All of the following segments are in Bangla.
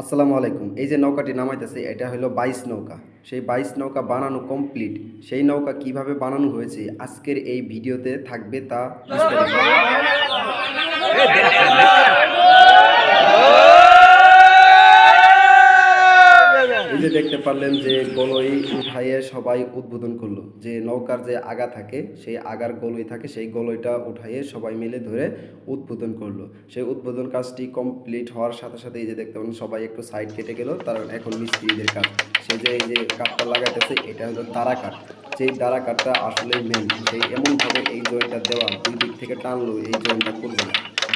আসসালামু আলাইকুম। এই যে নৌকাটি নামাইতেছে, এটা হলো বাইশ নৌকা। সেই বাইশ নৌকা বানানো কমপ্লিট। সেই নৌকা কীভাবে বানানো হয়েছে, আজকের এই ভিডিওতে থাকবে তা বিস্তারিত। এই যে দেখতে পারলেন যে গলই উঠাইয়ে সবাই উদ্বোধন করল। যে নৌকার যে আগা থাকে, সেই আগার গলই থাকে, সেই গলইটা উঠাইয়ে সবাই মিলে ধরে উদ্বোধন করল। সেই উদ্বোধন কাজটি কমপ্লিট হওয়ার সাথে সাথে এই যে দেখতে পারেন সবাই একটু সাইড কেটে গেল। তার এখন মিস্ত্রিদের কাজ। সেই যে, এই যে কাঠটা লাগাইতেছে, এটা হলো দাঁড়া কাঠ। সেই দাঁড়া কাঠটা আসলে মেন সেই এমনভাবে এই জয়েন্টটা দেওয়া, দুই দিক থেকে টানলো, এই জয়েন্টটা খুলবে না।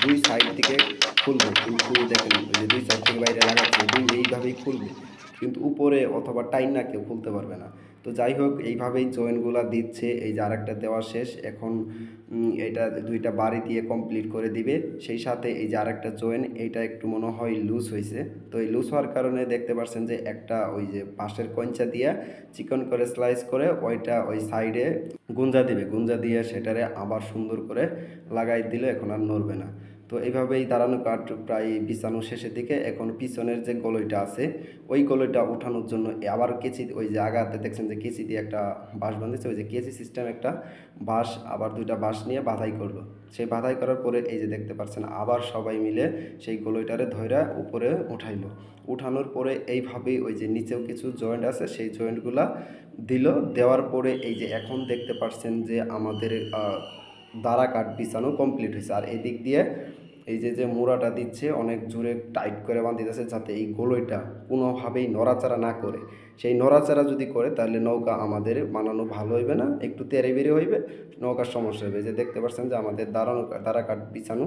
দুই সাইড থেকে খুলবে। কিন্তু দেখেন দুই সাইড থেকে বাইরে লাগাচ্ছে, দুই এইভাবেই খুলবে। কিন্তু উপরে অথবা টাইন না কেউ খুলতে পারবে না। তো যাই হোক, এইভাবেই জয়েন্টগুলো দিচ্ছে, এই যে আরেকটা দেওয়া শেষ। এখন এটা দুইটা বাড়ি দিয়ে কমপ্লিট করে দিবে। সেই সাথে এই যে আরেকটা জয়েন্ট এইটা একটু মনে হয় লুজ হয়েছে তো এই লুজ হওয়ার কারণে দেখতে পাচ্ছেন যে একটা ওই যে পাশের কঞ্চা দিয়ে চিকন করে স্লাইস করে ওইটা ওই সাইডে গুঞ্জা দিবে। গুঞ্জা দিয়ে সেটারে আবার সুন্দর করে লাগাই দিলে এখন আর নড়বে না। তো এইভাবেই দাঁড়ানো কাঠ প্রায় বিছানো শেষের দিকে, এখন পিছনের যে গলইটা আছে, ওই গলইটা উঠানোর জন্য আবার কেচি, ওই যে আগাতে দেখছেন যে কেচি দিয়ে একটা বাঁশ বাঁধেছে ওই যে কেচি সিস্টেম একটা বাঁশ, আবার দুইটা বাঁশ নিয়ে বাধাই করল। সেই বাধাই করার পরে এই যে দেখতে পাচ্ছেন, আবার সবাই মিলে সেই গলইটারে ধইরা উপরে উঠাইলো। উঠানোর পরে এইভাবেই ওই যে নিচেও কিছু জয়েন্ট আছে, সেই জয়েন্টগুলা দিল। দেওয়ার পরে এই যে এখন দেখতে পাচ্ছেন যে আমাদের দাঁড়া কাঠ বিছানো কমপ্লিট হয়েছে আর এদিক দিয়ে এই যে যে মোড়াটা দিচ্ছে, অনেক জোরে টাইট করে বাঁধিতেছে যাতে এই গোলইটা কোনোভাবেই নড়াচাড়া না করে। সেই নড়াচাড়া যদি করে, তাহলে নৌকা আমাদের বানানো ভালো হইবে না, একটু তেরে বেড়ে হইবে, নৌকার সমস্যা হবে যে, দেখতে পাচ্ছেন যে আমাদের দাঁড়ানো দাঁড়া কাঠ বিছানো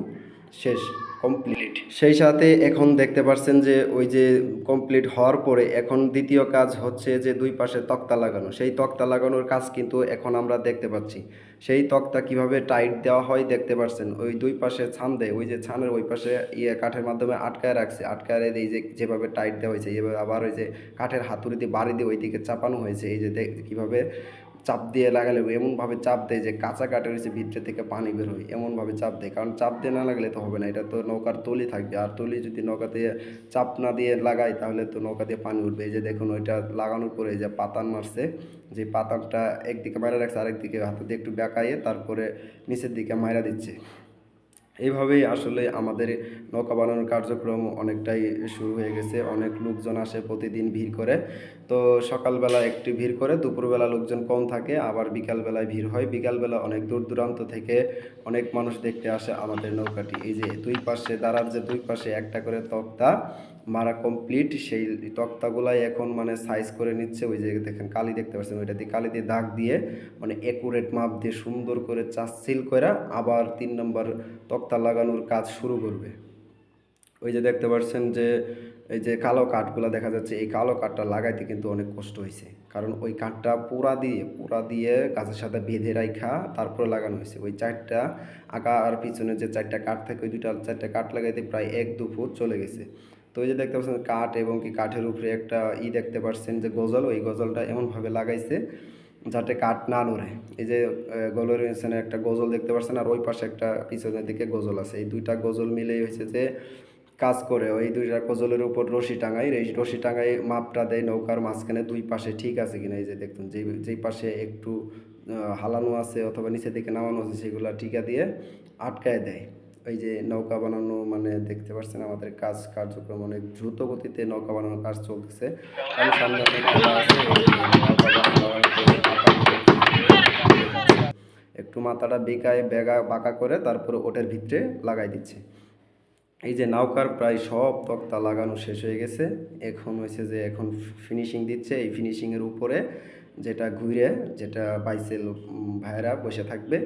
শেষ কমপ্লিট সেই সাথে এখন দেখতে পাচ্ছেন যে ওই যে কমপ্লিট হওয়ার পরে এখন দ্বিতীয় কাজ হচ্ছে যে দুই পাশে তক্তা লাগানো। সেই তক্তা লাগানোর কাজ কিন্তু এখন আমরা দেখতে পাচ্ছি। সেই তক্তা কীভাবে টাইট দেওয়া হয় দেখতে পাচ্ছেন ওই দুই পাশে ছান দেয়, ওই যে ছানের ওই পাশে ইয়ে কাঠের মাধ্যমে আটকায় রাখছে। আটকায় এই যে যেভাবে টাইট দেওয়া হয়েছে এইভাবে আবার ওই যে কাঠের হাতুড়ি দিয়ে বাড়ি দিয়ে ওইদিকে চাপানো হয়েছে। এই যে কীভাবে চাপ দিয়ে লাগালে এমনভাবে চাপ দেয় যে কাঁচা কাঠের হয়েছে ভিতরে থেকে পানি বের হয়, এমনভাবে চাপ দেয়। কারণ চাপ দিয়ে না লাগলে তো হবে না, এটা তো নৌকার তলি থাকবে। আর তলি যদি নৌকা দিয়ে চাপ না দিয়ে লাগাই তাহলে তো নৌকা দিয়ে পানি উঠবে। এই যে দেখুন, ওইটা লাগানোর পরে যে পাতান মারছে, যে পাতানটা একদিকে মারা রাখছে, আরেকদিকে হাতে দিয়ে একটু বেঁকাইয়ে তারপরে নিচের দিকে মাইরা দিচ্ছে। এইভাবেই আসলে আমাদের নৌকা বানানোর কার্যক্রম অনেকটাই শুরু হয়ে গেছে। অনেক লোকজন আসে প্রতিদিন ভিড় করে। তো সকালবেলা একটি ভিড় করে, দুপুরবেলা লোকজন কম থাকে, আবার বিকালবেলায় ভিড় হয়। বিকালবেলা অনেক দূর দূরান্ত থেকে অনেক মানুষ দেখতে আসে আমাদের নৌকাটি। এই যে দুই পাশে দাঁড়ার যে দুই পাশে একটা করে তক্তা মারা কমপ্লিট সেই তক্তাগুলাই এখন মানে সাইজ করে নিচ্ছে ওই যে দেখেন কালি দেখতে পাচ্ছেন ওইটা দিয়ে কালি দিয়ে দাগ দিয়ে মানে একুরেট মাপ দিয়ে সুন্দর করে চাষিল করে আবার তিন নম্বর তক্তা লাগানোর কাজ শুরু করবে। ওই যে দেখতে পাচ্ছেন যে এই যে কালো কাঠগুলো দেখা যাচ্ছে, এই কালো কাঠটা লাগাইতে কিন্তু অনেক কষ্ট হয়েছে কারণ ওই কাঠটা পুরা দিয়ে পুরা দিয়ে গাছের সাথে বেঁধে রাখা তারপরে লাগানো হয়েছে ওই চারটা আঁকা আর পিছনে যে চারটা কাঠ থাকে, ওই দুইটা চারটা কাঠ লাগাইতে প্রায় এক দু ফুট চলে গেছে। তো এই যে দেখতে পাচ্ছেন কাঠ এবং কি কাঠের উপরে একটা ই দেখতে পাচ্ছেন যে গজল, ওই গজলটা এমনভাবে লাগাইছে যাতে কাঠ না নড়ে। এই যে গলের এখানে একটা গজল দেখতে পাচ্ছেন আর ওই পাশে একটা পিছনের দিকে গজল আছে। এই দুইটা গজল মিলেই হয়েছে যে কাজ করে। ওই দুইটা গজলের উপর রশি টাঙাই, এই রশি টাঙাই মাপটা দেয় নৌকার মাঝখানে দুই পাশে ঠিক আছে কিনা এই যে দেখুন, যেই যেই পাশে একটু হালানো আছে অথবা নিচের দিকে নামানো আছে সেগুলা টিকা দিয়ে আটকায় দেয়। ওই যে নৌকা বানানো মানে দেখতে পাচ্ছেন আমাদের কাজ কার্যক্রম অনেক দ্রুত গতিতে নৌকা বানানোর কাজ চলতেছে। আমি সামনে অনেক এই একটু মাথাটা বেকায় বেগা বাঁকা করে তারপরে ওটার ভিতরে লাগাই দিচ্ছে। এই যে নৌকার প্রায় সব তক্তা লাগানো শেষ হয়ে গেছে। এখন হয়েছে যে এখন ফিনিশিং দিচ্ছে। এই ফিনিশিংয়ের উপরে যেটা ঘুরে, যেটা বাইসেল ভাইরা বসে থাকবে,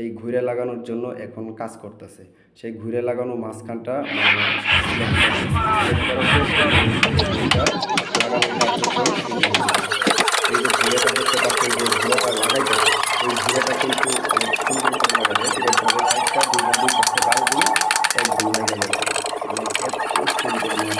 এই ঘুরে লাগানোর জন্য এখন কাজ করতেছে। সেই ঘুরে লাগানো মাঝখানটা মানে কার্যক্রম শুরু হবে। এই যে ঘুরেটা দেখতে পাচ্ছেন যে ঘুরেটা লাগাইতে এই ঘুরেটা কিন্তু অনেক সুন্দর করে লাগাবে এরকম একটা দুই দুই পাশে বাইরে দিয়ে একদম লেগে যাবে মানে এত সুন্দর মনে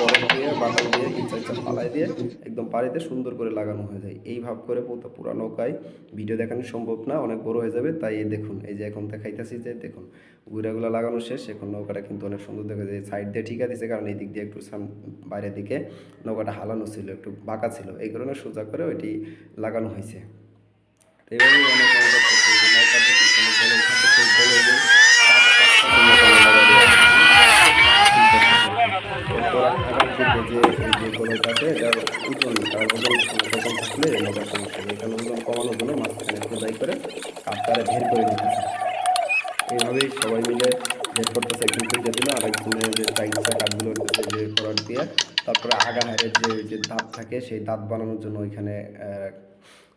গরম দিয়ে, বাতাস দিয়ে, ইচ্ছা ইচ্ছা পালাই দিয়ে একদম পাড়িতে সুন্দর করে লাগানো হয়ে যায়। এই ভাব করে পুরো নৌকায় ভিডিও দেখানো সম্ভব না, অনেক বড় হয়ে যাবে। তাই দেখুন, এই যে এখন দেখাইতেছি যে দেখুন, গুড়াগুলো লাগানো শেষ। এখন নৌকাটা কিন্তু অনেক সুন্দর দেখা যায়। সাইড দিয়ে ঠিকা দিছে, কারণ এই দিক দিয়ে একটু বাইরের দিকে নৌকাটা হালানো ছিল, একটু বাঁকা ছিল। এই কারণে সোজা করে ওইটি লাগানো হয়েছে। তো এইভাবেই অনেক নৌকা করছে, এই যে নৌকার যে পিছনে গোলই থাকে, সেই গোলইগুলো পাঁচ পাঁচটা করে নৌকা লাগা দেওয়া আছে। এরপর আগার দিকে যে এই যে গোলইটা আছে, এটার ওজন, তার ওজন কম থাকলে এই সমস্যা হবে। এখানে ওজন কমানোর জন্য মাঝখানে খোদাই করে কাঠটারে বের করে নিতেছে এইভাবেই সবাই মিলে বের করতেছে একজন খুঁজে দিল আর একজনের যে চাইছে কাঠগুলো যে করার দিয়ে তারপরে আগা হারের যে যে দাঁত থাকে সেই দাঁত বানানোর জন্য ওইখানে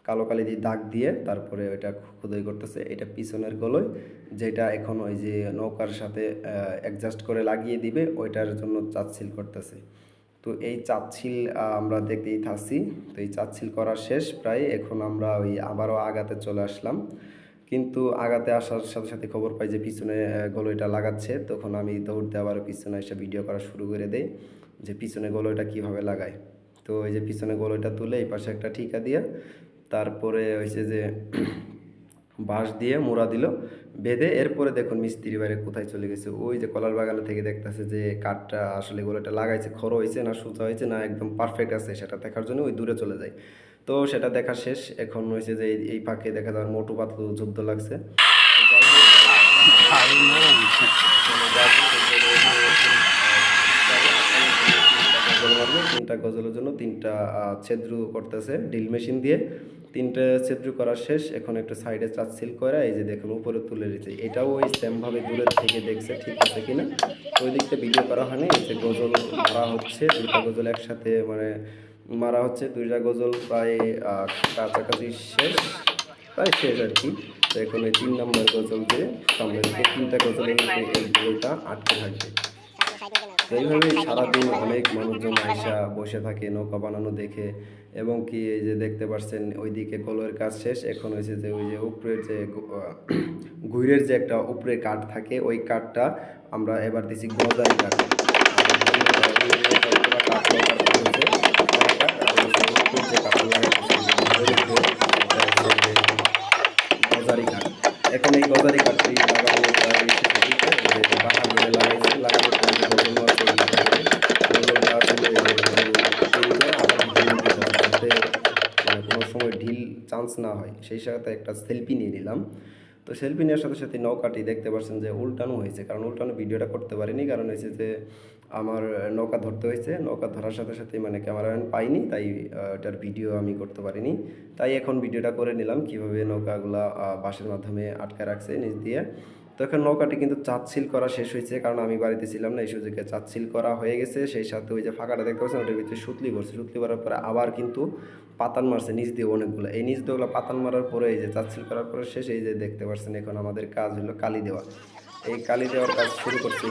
কালো কালি দিয়ে দাগ দিয়ে তারপরে ওইটা খোদাই করতেছে। এটা পিছনের গলয় যেটা এখন ওই যে নৌকার সাথে অ্যাডজাস্ট করে লাগিয়ে দিবে ওইটার জন্য চাচ্ছিল করতেছে। তো এই চাচ্ছিল আমরা দেখতেই থাকছি। তো এই চাচ্ছিল করা শেষ, প্রায় এখন আমরা ওই আবারও আগাতে চলে আসলাম। কিন্তু আগাতে আসার সাথে সাথে খবর পাই যে পিছনে গলইটা লাগাচ্ছে। তখন আমি দৌড় দিয়ে আবার পিছনে এসে ভিডিও করা শুরু করে দেই যে পিছনে গলইটা কীভাবে লাগায়। তো এই যে পিছনে গলইটা তুলে এই পাশে একটা ঠিকা দিয়ে, তারপরে হয়েছে যে বাঁশ দিয়ে মোড়া দিল, বেঁধে এরপরে দেখুন মিস্ত্রি বাইরে কোথায় চলে গেছে। ওই যে কলার বাগানে থেকে দেখতেছে যে কাঠটা আসলে গোলাটা লাগাইছে, খড় হয়েছে না সোজা হয়েছে না একদম পারফেক্ট আছে, সেটা দেখার জন্য ওই দূরে চলে যায়। তো সেটা দেখা শেষ, এখন হয়েছে যে এই- ফাঁকে দেখা যাওয়ার মোটু পাতলু যুদ্ধ লাগছে। তিনটা গজলের জন্য তিনটা ছেদ্র করতেছে ড্রিল মেশিন দিয়ে। তিনটা ছেদ্র করা শেষ, এখন একটা সাইডে চাচ্ছিল করা এই যে দেখুন উপরে তুলে দিচ্ছে এটাও ওই সেমভাবে দূরের থেকে দেখছে ঠিক আছে কিনা? ওই দিকটা ভিডিও করা হয়নি যে গজল মারা হচ্ছে, দুইটা গজল একসাথে মানে মারা হচ্ছে, দুইটা গজল প্রায় কাছাকাছি শেষ, প্রায় শেষ আর কি। তো এখন এই তিন নম্বর গজল দিয়ে সামনে তিনটা গজলের এই গোলটা আটকে থাকবে। এইভাবে সারাদিন অনেক মানুষজন আইসা বসে থাকে, নৌকা বানানো দেখে এবং কি এই যে দেখতে পাচ্ছেন ওইদিকে কলের কাজ শেষ, এখন হয়েছে যে ওই যে উপরের যে ঘুরের যে একটা উপরে কাঠ থাকে, ওই কাঠটা আমরা এবার দিছি গজারি কাঠ। গজারি কাঠ এখন এই গজারি কাঠটি চান্স না হয়। সেই সাথে একটা সেলফি নিয়ে নিলাম। তো সেলফি নেওয়ার সাথে সাথে নৌকাটি দেখতে পাচ্ছেন যে উল্টানো হয়েছে। কারণ উল্টানো ভিডিওটা করতে পারিনি। কারণ হয়েছে যে আমার নৌকা ধরতে হয়েছে। নৌকা ধরার সাথে সাথে মানে ক্যামেরাম্যান পাইনি। তাই এটার ভিডিও আমি করতে পারিনি। তাই এখন ভিডিওটা করে নিলাম। কীভাবে নৌকাগুলা বাঁশের মাধ্যমে আটকে রাখছে নিচ দিয়ে। তো এখন নৌকাটি কিন্তু চাচ্ছিল করা শেষ হয়েছে, কারণ আমি বাড়িতে ছিলাম না, এই সুযোগে চাচ্ছিল করা হয়ে গেছে। সেই সাথে ওই যে ফাঁকাটা দেখতে পাচ্ছেন, ওটার ভিতরে সুতলি করছে সুতলি করার পরে আবার কিন্তু পাতান মারছে নিচ দিয়ে অনেকগুলো। এই নিচ দিয়ে ওগুলো পাতান মারার পরে এই যে চাচ্ছিল করার পরে শেষ, এই যে দেখতে পাচ্ছেন এখন আমাদের কাজ হলো কালি দেওয়া। এই কালি দেওয়ার কাজ শুরু করছে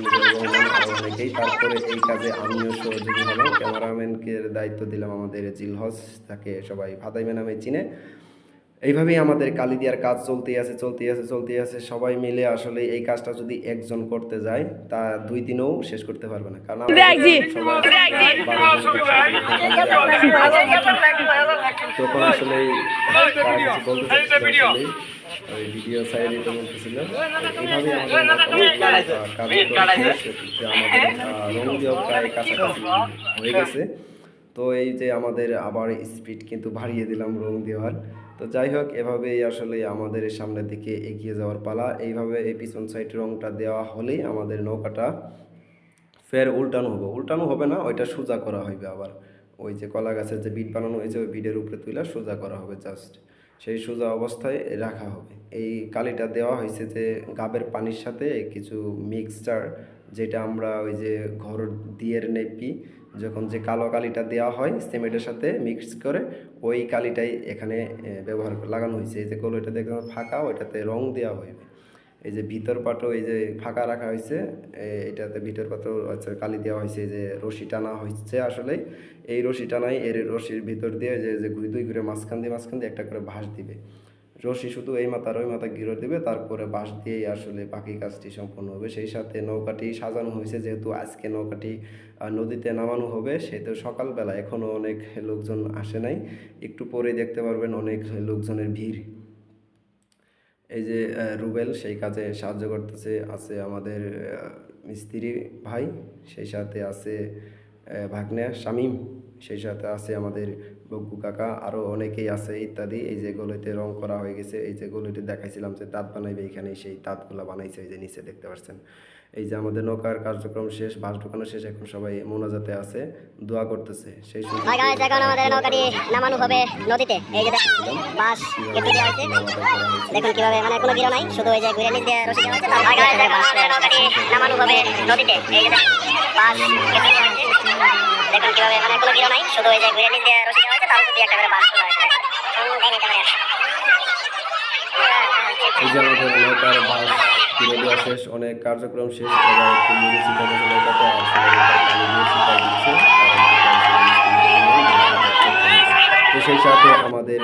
অনেকেই। তারপরে এই কাজে আমিও সহযোগী হলাম। ক্যামেরাম্যানকে দায়িত্ব দিলাম আমাদের জিলহস তাকে সবাই ভাদাইমে নামে চিনে। এইভাবেই আমাদের কালি দেওয়ার কাজ চলতেই আছে চলতেই আছে চলতেই আছে। সবাই মিলে আসলে এই কাজটা যদি একজন করতে যায় তা দুই দিনেও শেষ করতে পারবে না। কারণ তখন আসলে ওই ভিডিও সাইড বলতেছিল আমাদের রং প্রায় কাছাকাছি হয়ে গেছে। তো এই যে আমাদের আবার স্পিড কিন্তু বাড়িয়ে দিলাম রং দেওয়ার। তো যাই হোক, এভাবেই আসলে আমাদের সামনের দিকে এগিয়ে যাওয়ার পালা। এইভাবে এই পিছন সাইড রংটা দেওয়া হলেই আমাদের নৌকাটা ফের উল্টানো হবে। উল্টানো হবে না, ওইটা সোজা করা হবে আবার। ওই যে কলা গাছের যে বিট বানানো হয়েছে ওই বিটের উপরে তুলে সোজা করা হবে জাস্ট সেই সোজা অবস্থায় রাখা হবে। এই কালিটা দেওয়া হয়েছে যে গাবের পানির সাথে কিছু মিক্সচার যেটা আমরা ওই যে ঘর দিয়ের নেপি, যখন যে কালো কালিটা দেওয়া হয়, সিমেন্টের সাথে মিক্স করে, ওই কালিটাই এখানে ব্যবহার লাগানো হয়েছে। এই যে কলোটা দেখলাম ফাঁকা, ওইটাতে রং দেওয়া হইবে এই যে ভিতর পাটও এই যে ফাঁকা রাখা হয়েছে এটাতে ভিতর পাটও আচ্ছা কালি দেওয়া হয়েছে যে রশি টানা হয়েছে আসলে এই রশি টানাই এর রশির ভিতর দিয়ে যে যে দুই দুই করে মাঝখান দিয়ে মাঝখান দিয়ে একটা করে ভাঁজ দিবে। রশি শুধু এই মাথার ওই মাথা ঘিরে দেবে, তারপরে বাঁশ দিয়েই আসলে বাকি কাজটি সম্পন্ন হবে। সেই সাথে নৌকাটি সাজানো হয়েছে, যেহেতু আজকে নৌকাটি নদীতে নামানো হবে, সেহেতু সকালবেলা এখনও অনেক লোকজন আসে নাই। একটু পরে দেখতে পারবেন অনেক লোকজনের ভিড়। এই যে রুবেল, সেই কাজে সাহায্য করতেছে, আছে আমাদের মিস্ত্রি ভাই, সেই সাথে আছে ভাগ্নে, শামীম, সেই সাথে আছে আমাদের বগ্গু কাকা আরও অনেকেই আছে ইত্যাদি। এই যে গলিতে রং করা হয়ে গেছে এই যে গলিতে দেখাইছিলাম যে দাঁত বানাইবে এখানে সেই দাঁতগুলো বানাইছে এই যে নিচে দেখতে পাচ্ছেন। এই যে আমাদের নৌকার কার্যক্রম শেষ বাস ঢোকানো শেষ এখন সবাই মোনাজাতে আছে দোয়া করতেছে সেই সুযোগে হাই গাইস এখন আমাদের নৌকাটি নামানো হবে নদীতে এই যে দেখুন বাস কীভাবে মানে কোনো গিরো নাই শুধু ওই যে ঘুরে রশি দেওয়া হয়েছে তার হাই গাইস এখন আমাদের নৌকাটি নামানো হবে নদীতে এই যে বাস কেটে দেওয়া হয়েছে। দেখুন কীভাবে মানে কোনো গিরো নাই শুধু ওই যে ঘুরে নিচ দিয়ে তার উপর একটা করে বাস শেষ, অনেক কার্যক্রম শেষ, এবার একটু ছিটাই দিচ্ছে। সেই সাথে আমাদের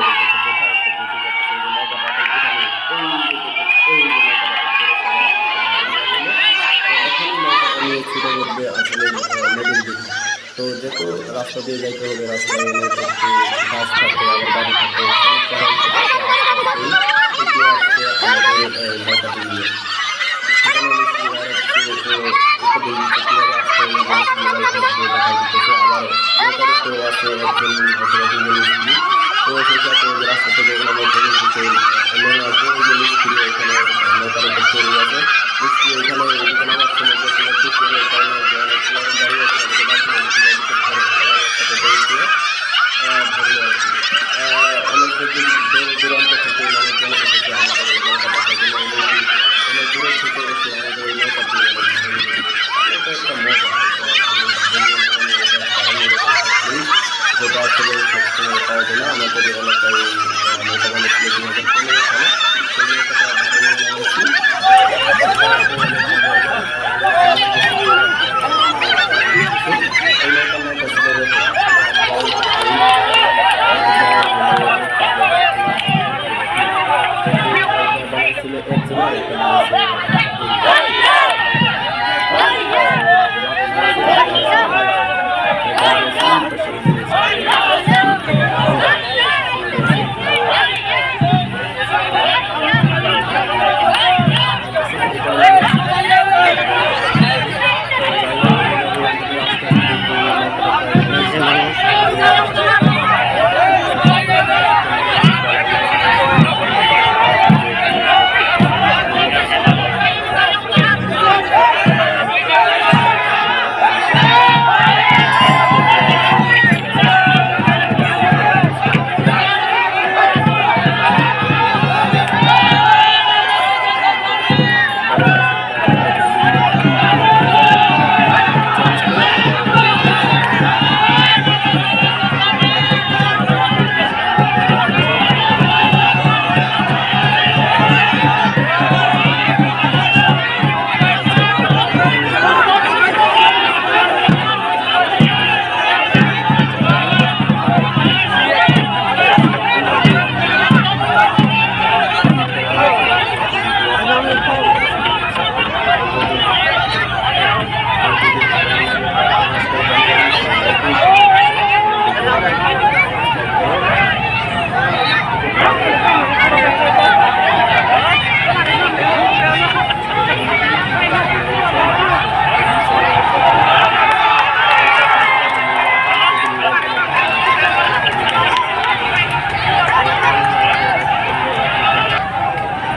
রাস্তা দিয়ে যাইতে হবে গাছ থাকে আবার বাড়ি থাকে হয়, আস্তে আস্তে এগিয়ে আসছে আমাদের, আহ, নৌকাটি নিয়ে মিস্ত্রি ভাইরা কিছু, আহ, উপদেশ দিচ্ছে কীভাবে আসতে হবে, মিস্ত্রি ভাই হচ্ছে দেখা দিতেছে। আবার নৌকার উপরেও আছে একজন অথবা দুজন মিস্ত্রি। তো সেই সাথে ওই যে রাস্তা থেকে ওগুলো মধ্যে দিতে নেমে আসবে ওই যে মিস্ত্রি ওইখানে নৌকার উপর চড়ে যাবে মিস্ত্রি ওইখানে ওইদিকে নামার সময় দেখতে পাচ্ছি সে ওই কারণে যে অনেক লোক দাঁড়িয়ে আছে তাদেরকে বাঁচিয়ে দিচ্ছে, ওইদিকে ধরে সবাই একসাথে দৌড় দিয়ে আহ, ধরলো আর কি। আহ, অনেক দূর দূর দূরান্ত থেকে মানুষজন এসেছে আমাদের এই নৌকা দেখার জন্য অনেক অনেক দূরে থেকে এসে আমাদের এই নৌকা দিয়ে অনেক ভালো লেগেছে। এটা একটা মজা এটা আসলে জীবনে এটা হারানোর একটা জিনিস, যেটা আসলে সবসময় পাওয়া যায় না আমাদের এই এলাকায় এই, আহ, নৌকা বানিয়েছিল দুই হাজার পনেরো সালে সেই নৌকাটা ভাড়া নিয়ে আনা হয়েছে। এই নৌকার নাম হচ্ছে ছিল এক জোড়া